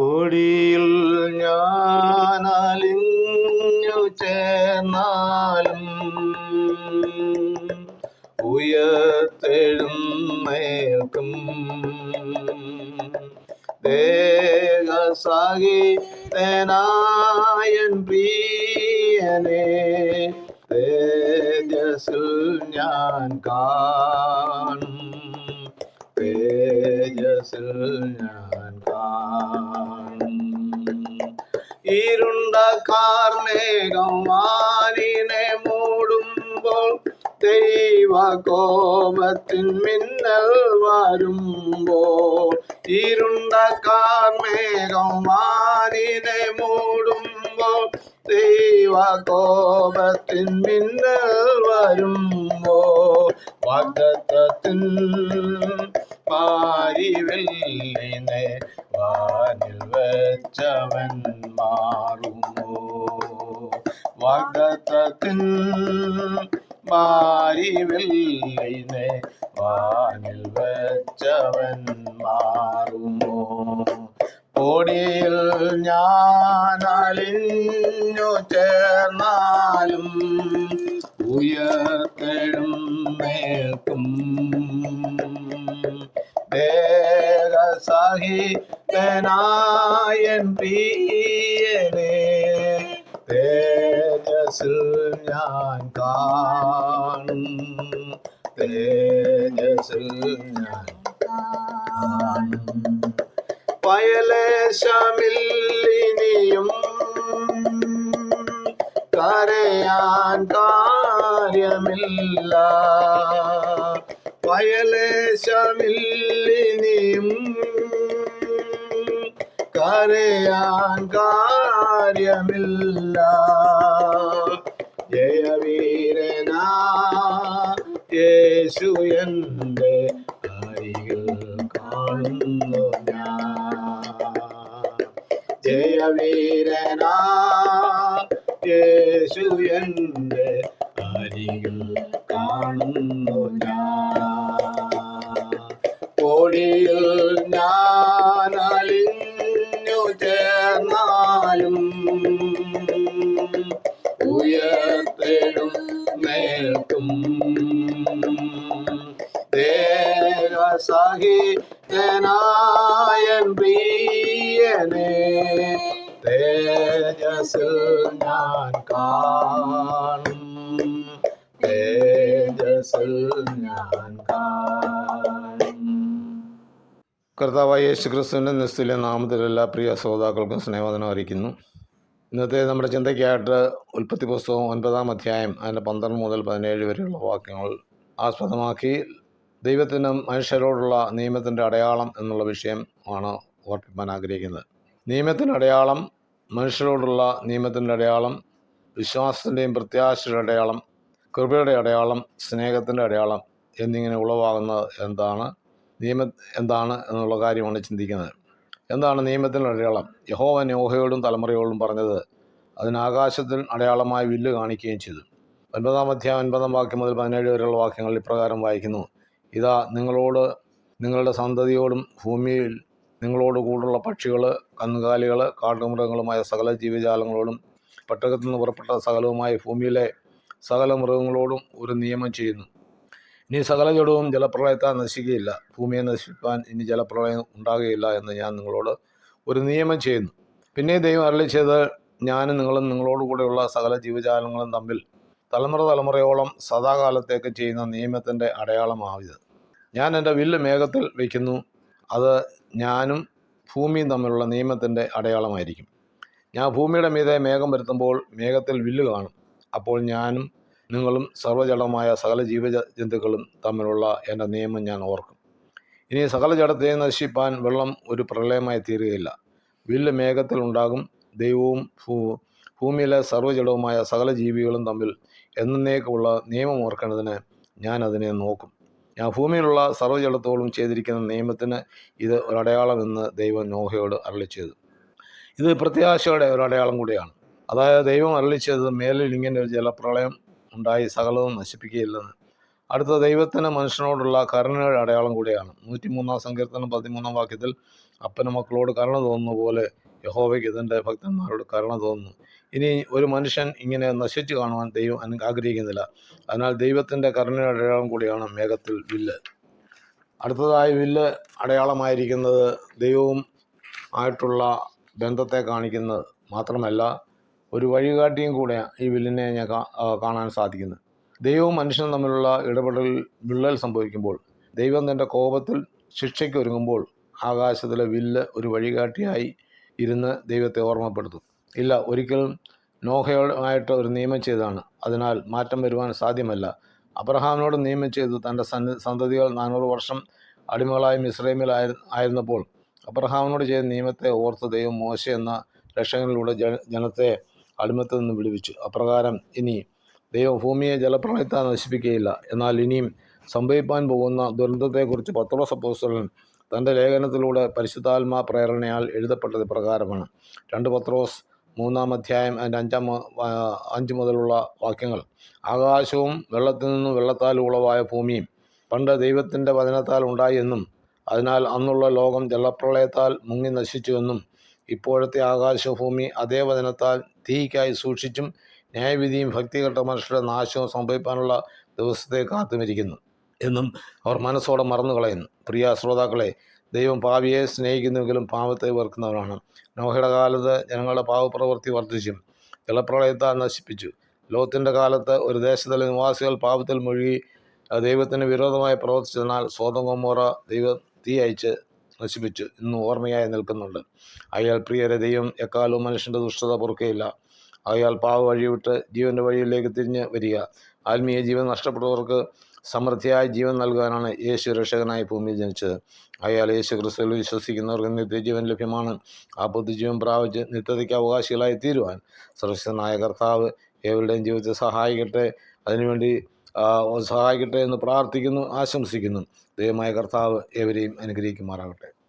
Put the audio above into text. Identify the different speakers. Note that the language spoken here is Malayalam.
Speaker 1: പൊടിയിൽ ഞാൻ അലിഞ്ഞു ചേർന്നാലും ഉയർത്തെഴുന്നേൽക്കും. ദേഹസഹിതനായൻ പ്രിയനെ തേജസ്സിൽ ഞാൻ കാണും തേജസ്സിൽ ഞാൻ കാണും. ഇരുണ്ട കാർമേഘം വാനിനെ മൂടുമ്പോൾ ദൈവ കോപത്തിൻ മിന്നൽ വരുമ്പോൾ. ഇരുണ്ട കാർമേഘം മാനിനെ മൂടുമ്പോൾ ദൈവ കോപത്തിൻ മിന്നൽ വരുമ്പോൾ. വാഗ്ദത്തത്തിൻ പാരിവെല്ലിനെ വാനിൽ വെച്ചവൻ മാറുമോ? വാഗ്ദത്തത്തിൻ മാരിവെല്ലിനെ വാനിൽ വെച്ചവൻ മാറുമോ? പൊടിയിൽ ഞാൻ അലിഞ്ഞു ചേർന്നാലും ഉയർത്തെഴുന്നേൽക്കും ദേഹസഹിതനായൻ പ്രിയനെ തേജസ്സിൽ ഞാൻ കാണും. തേജസ്സിൽ ഞാൻ കാണും. പയലേശമില്ലിനിയും കരയാൻ കാര്യമില്ല. പയലേശമില്ലിനിയും കരയാൻ കാര്യമില്ല. ജയവീരനാ യേശു എന്റെ കാണുന്നു ഞാൻ. ജയവീരനാ യേശു എന്റെ ദേഹസഹിതനായൻ പ്രിയനെ. തേജസ്സിൽ ഞാൻ കാണും. തേജസ്സിൽ ഞാൻ കാണും. കർത്താവായ യേശു ക്രിസ്തുവിന്റെ നിസ്തുല്യ നാമത്തിൽ എല്ലാ പ്രിയ ശ്രോതാക്കൾക്കും സ്നേഹവദനം അറിയിക്കുന്നു. ഇന്നത്തെ നമ്മുടെ ചിന്തയ്ക്കായിട്ട് ഉൽപ്പത്തി പുസ്തകം ഒൻപതാം അധ്യായം അതിന്റെ പന്ത്രണ്ട് മുതൽ പതിനേഴ് വരെയുള്ള വാക്യങ്ങൾ ആസ്പദമാക്കി ദൈവത്തിന് മനുഷ്യരോടുള്ള നിയമത്തിന്റെ അടയാളം എന്നുള്ള വിഷയം ആണ് ഓർപ്പിക്കാൻ ആഗ്രഹിക്കുന്നത്. നിയമത്തിന്റെ അടയാളം മനുഷ്യരോടുള്ള നിയമത്തിന്റെ അടയാളം വിശ്വാസത്തിന്റെയും പ്രത്യാശയുടെ അടയാളം കൃപയുടെ അടയാളം സ്നേഹത്തിന്റെ അടയാളം എന്നിങ്ങനെ ഉളവാകുന്നത് എന്താണ്? നിയമ എന്താണ് എന്നുള്ള കാര്യമാണ് ചിന്തിക്കുന്നത്. എന്താണ് നിയമത്തിന്റെ അടയാളം? യഹോവൻ യോഹയോടും തലമുറയോടും പറഞ്ഞത് അതിന് ആകാശത്തിൽ അടയാളമായ വില്ല് കാണിക്കുകയും ചെയ്തു. ഒൻപതാം അധ്യായം ഒൻപതാം വാക്യം മുതൽ പതിനേഴ് വരെയുള്ള വാക്യങ്ങൾ ഇപ്രകാരം വായിക്കുന്നു. ഇതാ നിങ്ങളോട് നിങ്ങളുടെ സന്തതിയോടും ഭൂമിയിൽ നിങ്ങളോട് കൂടുള്ള പക്ഷികൾ കന്നുകാലികൾ കാട്ടുമൃഗങ്ങളുമായ സകല ജീവജാലങ്ങളോടും പട്ടകത്തിൽ നിന്ന് പുറപ്പെട്ട സകലവുമായ ഭൂമിയിലെ സകല മൃഗങ്ങളോടും ഒരു നിയമം ചെയ്യുന്നു. ഇനി സകല ജഡവും ജലപ്രളയത്താൽ നശിക്കുകയില്ല. ഭൂമിയെ നശിപ്പാൻ ഇനി ജലപ്രളയം ഉണ്ടാകുകയില്ല എന്ന് ഞാൻ നിങ്ങളോട് ഒരു നിയമം ചെയ്യുന്നു. പിന്നെ ദൈവം അരളി ചെയ്ത് ഞാനും നിങ്ങളും നിങ്ങളോട് കൂടെയുള്ള സകല ജീവജാലങ്ങളും തമ്മിൽ തലമുറ തലമുറയോളം സദാകാലത്തേക്ക് ചെയ്യുന്ന നിയമത്തിന്റെ അടയാളമാവിത് ഞാൻ എന്റെ വില്ല് മേഘത്തിൽ വയ്ക്കുന്നു അത് ഞാനും ഭൂമിയും തമ്മിലുള്ള നിയമത്തിന്റെ അടയാളമായിരിക്കും. ഞാൻ ഭൂമിയുടെ മീതെ മേഘം വരുത്തുമ്പോൾ മേഘത്തിൽ വില്ല് കാണും. അപ്പോൾ ഞാനും നിങ്ങളും സർവജടമായ സകല ജീവജന്തുക്കളും തമ്മിലുള്ള എന്റെ നിയമം ഞാൻ ഓർക്കും. ഇനി സകല ജഡത്തെ നശിപ്പാൻ വെള്ളം ഒരു പ്രളയമായി തീരുകയില്ല. വില്ല് മേഘത്തിൽ ഉണ്ടാകും. ദൈവവും ഭൂ ഭൂമിയിലെ സർവജടവുമായ സകല ജീവികളും തമ്മിൽ എന്നേക്കുള്ള നിയമം ഓർക്കേണ്ടതിന് ഞാൻ അതിനെ നോക്കും. ഞാൻ ഭൂമിയിലുള്ള സർവജടത്തോളം ചെയ്തിരിക്കുന്ന നിയമത്തിന് ഇത് ഒരടയാളമെന്ന് ദൈവം നോഹയോട് അരളി ചെയ്തു. ഇത് പ്രത്യാശയുടെ ഒരു അടയാളം കൂടിയാണ്. അതായത് ദൈവം അരളി ചെയ്തത് മേലിൽ ഇങ്ങനെ ഒരു ജലപ്രളയം ഉണ്ടായി സകലവും നശിപ്പിക്കുകയില്ലെന്ന്. അടുത്ത ദൈവത്തിന് മനുഷ്യനോടുള്ള കരുണയുടെ അടയാളം കൂടിയാണ്. നൂറ്റിമൂന്നാം സങ്കീർത്തനം പതിമൂന്നാം വാക്യത്തിൽ അപ്പന് മക്കളോട് കരുണ തോന്നുന്ന പോലെ യഹോവയ്ക്ക് ഇതിന്റെ ഭക്തന്മാരോട് കരുണ തോന്നുന്നു. ഇനി ഒരു മനുഷ്യൻ ഇങ്ങനെ നശിച്ചു കാണുവാൻ ദൈവം ആഗ്രഹിക്കുന്നില്ല. അതിനാൽ ദൈവത്തിന്റെ കരുണയുടെ അടയാളം കൂടിയാണ് മേഘത്തിൽ വില്ല്. അടുത്തതായി വില്ല് അടയാളമായിരിക്കുന്നത് ദൈവവും ആയിട്ടുള്ള ബന്ധത്തെ കാണിക്കുന്നത് മാത്രമല്ല ഒരു വഴികാട്ടിയും കൂടെ ഈ വില്ലിനെ ഞാൻ കാണാൻ സാധിക്കുന്നു. ദൈവവും മനുഷ്യനും തമ്മിലുള്ള ഇടപെടലിൽ വിള്ളൽ സംഭവിക്കുമ്പോൾ ദൈവം തന്റെ കോപത്തിൽ ശിക്ഷയ്ക്ക് ഒരുങ്ങുമ്പോൾ ആകാശത്തിലെ വില്ല് ഒരു വഴികാട്ടിയായി ഇരുന്ന് ദൈവത്തെ ഓർമ്മപ്പെടുത്തും. ഇല്ല ഒരിക്കലും നോഹയോടായിട്ട് ഒരു നിയമം ചെയ്തതാണ്. അതിനാൽ മാറ്റം വരുവാൻ സാധ്യമല്ല. അബ്രഹാമിനോട് നിയമം ചെയ്തു. തന്റെ സന് സന്തതികൾ നാനൂറ് വർഷം അടിമകളായി മിസ്രൈമിൽ ആയിരുന്നപ്പോൾ അബ്രഹാമിനോട് ചെയ്ത നിയമത്തെ ഓർത്ത് ദൈവം മോശ എന്ന രക്ഷകനിലൂടെ ജന ജനത്തെ അടിമത്തിൽ നിന്ന് വിടുവിച്ചു. അപ്രകാരം ഇനി ദൈവം ഭൂമിയെ ജലപ്രളയത്താൽ നശിപ്പിക്കുകയില്ല. എന്നാൽ ഇനിയും സംഭവിക്കാൻ പോകുന്ന ദുരന്തത്തെക്കുറിച്ച് പത്രോസ് അപ്പോസ്തലൻ തന്റെ ലേഖനത്തിലൂടെ പരിശുദ്ധാത്മാ പ്രേരണയാൽ എഴുതപ്പെട്ടത് പ്രകാരമാണ്. രണ്ട് പത്രോസ് മൂന്നാം അധ്യായം അതിന്റെ അഞ്ചാം അഞ്ച് മുതലുള്ള വാക്യങ്ങൾ. ആകാശവും വെള്ളത്തിൽ നിന്നും വെള്ളത്താൽ ഉളവായ ഭൂമിയും പണ്ട് ദൈവത്തിന്റെ വചനത്താൽ ഉണ്ടായി എന്നും അതിനാൽ അന്നുള്ള ലോകം ജലപ്രളയത്താൽ മുങ്ങി നശിച്ചുവെന്നും ഇപ്പോഴത്തെ ആകാശഭൂമി അതേ വചനത്താൽ തീയ്ക്കായി സൂക്ഷിച്ചും ന്യായവിധിയും ഭക്തികെട്ട മനുഷ്യരുടെ നാശവും സംഭവിക്കാനുള്ള ദിവസത്തെ കാത്തുമിരിക്കുന്നു എന്നും അവർ മനസ്സോടെ മറന്നു കളയുന്നു പ്രിയ ശ്രോതാക്കളെ ദൈവം പാവിയെ സ്നേഹിക്കുന്നുവെങ്കിലും പാവത്തെ വെറുക്കുന്നവരാണ്. നോഹയുടെ കാലത്ത് ജനങ്ങളുടെ പാവപ്രവൃത്തി വർദ്ധിച്ചു. ജലപ്രളയത്താൽ നശിപ്പിച്ചു. ലോകത്തിന്റെ കാലത്ത് ഒരു ദേശത്തിലെ നിവാസികൾ പാപത്തിൽ മുഴുകി ദൈവത്തിന് വിരോധമായി പ്രവർത്തിച്ചതിനാൽ സ്വതം കൊമ്മോറ ദൈവം തീ അയച്ച് നശിപ്പിച്ചു. ഇന്ന് ഓർമ്മയായി നിൽക്കുന്നുണ്ട്. അയാൾ പ്രിയരെ ദൈവം എക്കാലവും മനുഷ്യന്റെ ദുഷ്ടത പൊറുക്കയില്ല. അയാൾ പാവ വഴി വിട്ട് ജീവന്റെ വഴിയിലേക്ക് തിരിഞ്ഞ് വരിക. ആത്മീയ ജീവൻ നഷ്ടപ്പെട്ടവർക്ക് സമൃദ്ധിയായ ജീവൻ നൽകാനാണ് യേശു രക്ഷകനായി ഭൂമിയിൽ ജനിച്ചത്. അയാൾ യേശു ക്രിസ്തുവിൽ വിശ്വസിക്കുന്നവർക്ക് നിത്യജീവൻ ലഭ്യമാണ്. ആ ബുദ്ധിജീവൻ പ്രാപിച്ച് നിത്യതയ്ക്ക് അവകാശികളായി തീരുവാൻ സർവശനായ കർത്താവ് ഏവരുടെയും ജീവിതത്തെ സഹായിക്കട്ടെ. അതിനുവേണ്ടി സഹായിക്കട്ടെ എന്ന് പ്രാർത്ഥിക്കുന്നു ആശംസിക്കുന്നു. ദൈവമായ കർത്താവ് ഏവരെയും അനുഗ്രഹിക്കുമാറാകട്ടെ.